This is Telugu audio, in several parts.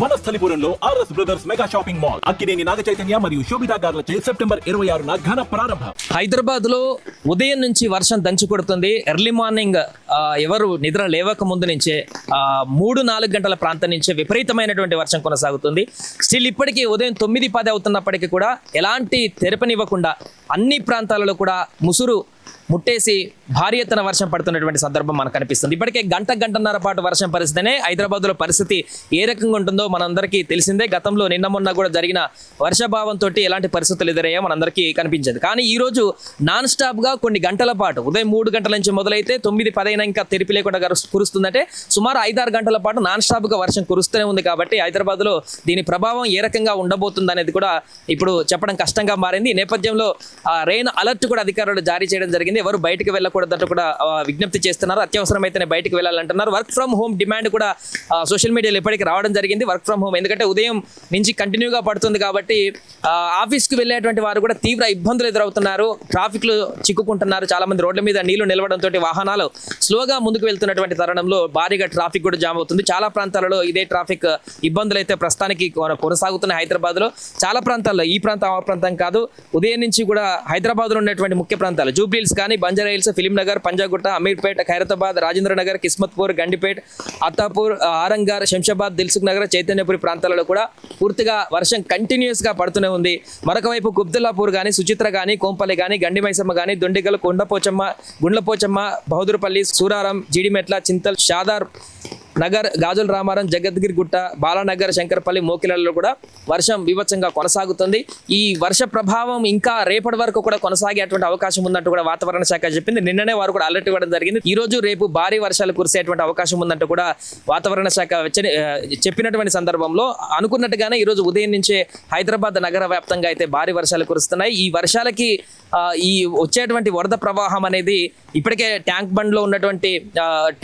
వనస్థలిపురంలో RS brothers mega shopping mall Akkineni Naga Chaitanya మరియు శోభితా గార్లచే సెప్టెంబర్ ఇరవై ఆరున ఘన ప్రారంభం. హైదరాబాద్లో ఉదయం నుంచి వర్షం దంచి కొడుతుంది. ఎర్లీ మార్నింగ్ ఎవరు నిద్ర లేవక ముందు నుంచే మూడు నాలుగు గంటల ప్రాంతం నుంచే విపరీతమైనటువంటి వర్షం కొనసాగుతుంది. స్టిల్ ఇప్పటికీ ఉదయం తొమ్మిది పది అవుతున్నప్పటికీ కూడా ఎలాంటి తెరపనివ్వకుండా అన్ని ప్రాంతాలలో కూడా ముసురు ముట్టేసి భారీ ఎత్తున వర్షం పడుతున్నటువంటి సందర్భం మనకు కనిపిస్తుంది. ఇప్పటికే గంట గంటన్నర పాటు వర్షం పరిస్థితినే హైదరాబాద్లో పరిస్థితి ఏ రకంగా ఉంటుందో మనందరికీ తెలిసిందే. గతంలో నిన్న మొన్న కూడా జరిగిన వర్షభావంతో ఎలాంటి పరిస్థితులు ఎదురయ్యా మనందరికీ కనిపించదు. కానీ ఈ రోజు నాన్ స్టాప్గా కొన్ని గంటల పాటు ఉదయం మూడు గంటల నుంచి మొదలైతే తొమ్మిది పదైన ఇంకా తెరిపి లేకుండా కురుస్తుందంటే సుమారు ఐదారు గంటల పాటు నాన్ స్టాప్గా వర్షం కురుస్తూనే ఉంది కాబట్టి హైదరాబాద్లో దీని ప్రభావం ఏ రకంగా ఉండబోతుంది అనేది కూడా ఇప్పుడు చెప్పడం కష్టంగా మారింది. ఈ నేపథ్యంలో రెయిన్ అలర్ట్ కూడా అధికారులు జారీ చేయడం జరిగింది. ఎవరు బయటకు వెళ్ళకూడదంటూ కూడా విజ్ఞప్తి చేస్తున్నారు. అత్యవసరమైతేనే బయటకు వెళ్ళాలంటున్నారు. వర్క్ ఫ్రమ్ హోమ్ డిమాండ్ కూడా సోషల్ మీడియాలో ఇప్పటికీ రావడం జరిగింది. వర్క్ ఫ్రమ్ హోమ్ ఎందుకంటే ఉదయం నుంచి కంటిన్యూగా పడుతుంది కాబట్టి ఆ, ఆఫీస్కి వెళ్ళేటువంటి వారు కూడా తీవ్ర ఇబ్బందులు ఎదురవుతున్నారు. ట్రాఫిక్లో చిక్కుకుంటున్నారు. చాలా మంది రోడ్ల మీద నీళ్ళు నిలవడంతో వాహనాలు స్లోగా ముందుకు వెళ్తున్నటువంటి తరుణంలో భారీగా ట్రాఫిక్ కూడా జామ్ అవుతుంది. చాలా ప్రాంతాలలో ఇదే ట్రాఫిక్ ఇబ్బందులు అయితే ప్రస్తుతానికి కొన- కొనసాగుతున్నాయి హైదరాబాద్లో చాలా ప్రాంతాల్లో ఈ ప్రాంతం ఆ ప్రాంతం కాదు. ఉదయం నుంచి కూడా హైదరాబాద్లో ఉన్నటువంటి ముఖ్య ప్రాంతాలు జూబ్లీల్స్ కానీ బంజారా హిల్స్ ఫిలిం నగర్ పంజాగుట్ట అమీర్పేట్ ఖైరతాబాద్ రాజేంద్ర నగర్ కిస్మత్పూర్ గండిపేట్ అత్తాపూర్ ఆరంగార్ శంషాబాద్ దిల్సుఖ్ నగర్ చైతన్యపురి ప్రాంతాలలో కూడా పూర్తిగా వర్షం కంటిన్యూస్గా పడుతూనే ఉంది. మరొక వైపు గుబ్దుల్లాపూర్ కానీ సుచిత్ర కానీ కోంపల్లి కానీ గండి మైసమ్మ కానీ దొండిగల్ కొండపోచమ్మ గుండ్లపోచమ్మ బహదూర్పల్లి సూరారం జీడిమెట్ల చింతల్ షాదార్ నగర్ గాజుల రామారం జగద్గిరి గుట్ట బాలానగర్ శంకరపల్లి మోకిలలో కూడా వర్షం వివత్సంగా కొనసాగుతుంది. ఈ వర్ష ప్రభావం ఇంకా రేపటి వరకు కూడా కొనసాగేటువంటి అవకాశం ఉందంటూ కూడా వాతావరణ శాఖ చెప్పింది. నిన్ననే వారు కూడా అలర్ట్ ఇవ్వడం జరిగింది. ఈ రోజు రేపు భారీ వర్షాలు కురిసేటువంటి అవకాశం ఉందంటూ కూడా వాతావరణ శాఖ చెప్పినటువంటి సందర్భంలో అనుకున్నట్టుగానే ఈ రోజు ఉదయం నుంచే హైదరాబాద్ నగర వ్యాప్తంగా అయితే భారీ వర్షాలు కురుస్తున్నాయి. ఈ వర్షాలకి ఈ వచ్చేటువంటి వరద ప్రవాహం అనేది ఇప్పటికే ట్యాంక్ బండ్లో ఉన్నటువంటి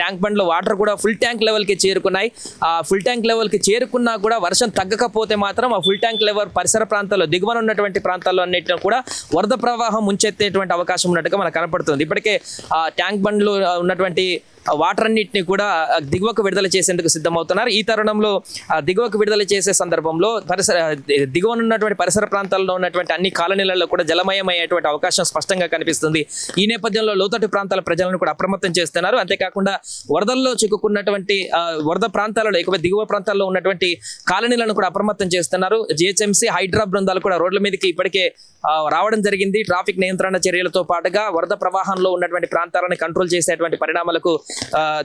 ట్యాంక్ బండ్లో వాటర్ కూడా ఫుల్ ట్యాంక్ లెవెల్ లెవెల్కి చేరుకున్నాయి. ఆ ఫుల్ ట్యాంక్ లెవెల్కి చేరుకున్నా కూడా వర్షం తగ్గకపోతే మాత్రం ఆ ఫుల్ ట్యాంక్ లెవెల్ పరిసర ప్రాంతాల్లో దిగువన ఉన్నటువంటి ప్రాంతాల్లో అన్నింటిలో కూడా వరద ప్రవాహం ముంచెత్తేటువంటి అవకాశం ఉన్నట్టుగా మనకు కనపడుతుంది. ఇప్పటికే ఆ ట్యాంక్ బండ్లు ఉన్నటువంటి వాటర్ అన్నిటిని కూడా దిగువకు విడుదల చేసేందుకు సిద్ధమవుతున్నారు. ఈ తరుణంలో దిగువకు విడుదల చేసే సందర్భంలో పరిసర దిగువన ఉన్నటువంటి పరిసర ప్రాంతాల్లో ఉన్నటువంటి అన్ని కాలనీలలో కూడా జలమయమయ్యేటువంటి అవకాశం స్పష్టంగా కనిపిస్తుంది. ఈ నేపథ్యంలో లోతట్టు ప్రాంతాల ప్రజలను కూడా అప్రమత్తం చేస్తున్నారు. అంతేకాకుండా వరదల్లో చిక్కుకున్నటువంటి వరద ప్రాంతాలలో ఎక్కువ దిగువ ప్రాంతాల్లో ఉన్నటువంటి కాలనీలను కూడా అప్రమత్తం చేస్తున్నారు. జిహెచ్ఎంసీ హైడ్రా బృందాలు కూడా రోడ్ల మీదకి ఇప్పటికే రావడం జరిగింది. ట్రాఫిక్ నియంత్రణ చర్యలతో పాటుగా వరద ప్రవాహంలో ఉన్నటువంటి ప్రాంతాలను కంట్రోల్ చేసేటువంటి పరిణామాలకు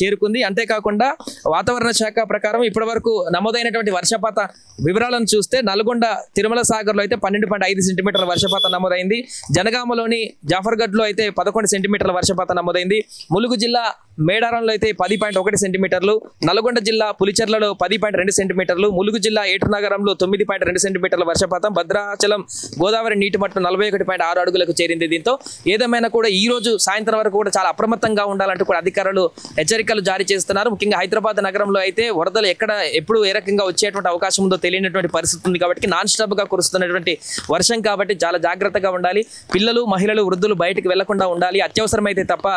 చేరుకుంది. అంతేకాకుండా వాతావరణ శాఖ ప్రకారం ఇప్పటి వరకు నమోదైనటువంటి వర్షపాత వివరాలను చూస్తే నల్గొండ తిరుమల సాగర్లో అయితే పన్నెండు పాయింట్ ఐదు సెంటీమీటర్ల వర్షపాతం నమోదైంది. జనగామలోని జాఫర్గఢ్లో అయితే పదకొండు సెంటీమీటర్ల వర్షపాతం నమోదైంది. ములుగు జిల్లా మేడారంలో అయితే పది పాయింట్ ఒకటి సెంటీమీటర్లు నల్గొండ జిల్లా పులిచెర్లలో పది పాయింట్ రెండు సెంటీమీటర్లు ములుగు జిల్లా ఏటునగరంలో తొమ్మిది పాయింట్ రెండు సెంటీమీటర్ల వర్షపాతం భద్రాచలం గోదావరి నీటి మట్టం నలభై ఒకటి పాయింట్ ఆరు అడుగులకు చేరింది దీంతో. ఏదేమైనా కూడా ఈ రోజు సాయంత్రం వరకు కూడా చాలా అప్రమత్తంగా ఉండాలంటూ కూడా అధికారులు హెచ్చరికలు జారీ చేస్తున్నారు. ముఖ్యంగా హైదరాబాద్ నగరంలో అయితే వరదలు ఎక్కడ ఎప్పుడు ఏ రకంగా వచ్చేటువంటి అవకాశం ఉందో తెలియనటువంటి పరిస్థితి ఉంది కాబట్టి నాన్ స్టాప్గా కురుస్తున్నటువంటి వర్షం కాబట్టి చాలా జాగ్రత్తగా ఉండాలి. పిల్లలు మహిళలు వృద్ధులు బయటకు వెళ్ళకుండా ఉండాలి. అత్యవసరమైతే తప్ప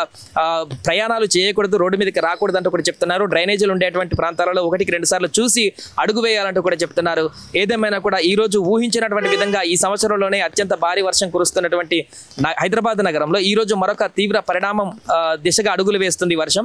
ప్రయాణాలు చేయ చేయకూడదు రోడ్డు మీదకి రాకూడదు అంటూ కూడా చెప్తున్నారు. డ్రైనేజీలు ఉండేటువంటి ప్రాంతాలలో ఒకటికి రెండు సార్లు చూసి అడుగు వేయాలంటూ కూడా చెప్తున్నారు. ఏదేమైనా కూడా ఈ రోజు ఊహించినటువంటి విధంగా ఈ సంవత్సరంలోనే అత్యంత భారీ వర్షం కురుస్తున్నటువంటి హైదరాబాద్ నగరంలో ఈ రోజు మరొక తీవ్ర పరిణామం దిశగా అడుగులు వేస్తుంది వర్షం.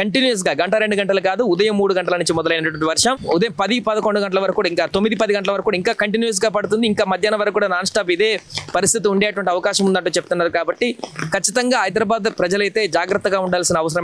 కంటిన్యూస్గా గంట రెండు గంటలు కాదు ఉదయం మూడు గంటల నుంచి మొదలైనటువంటి వర్షం. ఉదయం పది పదకొండు గంటల వరకు కూడా ఇంకా తొమ్మిది పది గంటల వరకు కూడా ఇంకా కంటిన్యూస్గా పడుతుంది. ఇంకా మధ్యాహ్నం వరకు కూడా నాన్ స్టాప్ ఇదే పరిస్థితి ఉండేటువంటి అవకాశం ఉందంటూ చెప్తున్నారు కాబట్టి ఖచ్చితంగా హైదరాబాద్ ప్రజలైతే జాగ్రత్తగా ఉండాల్సిన అవసరం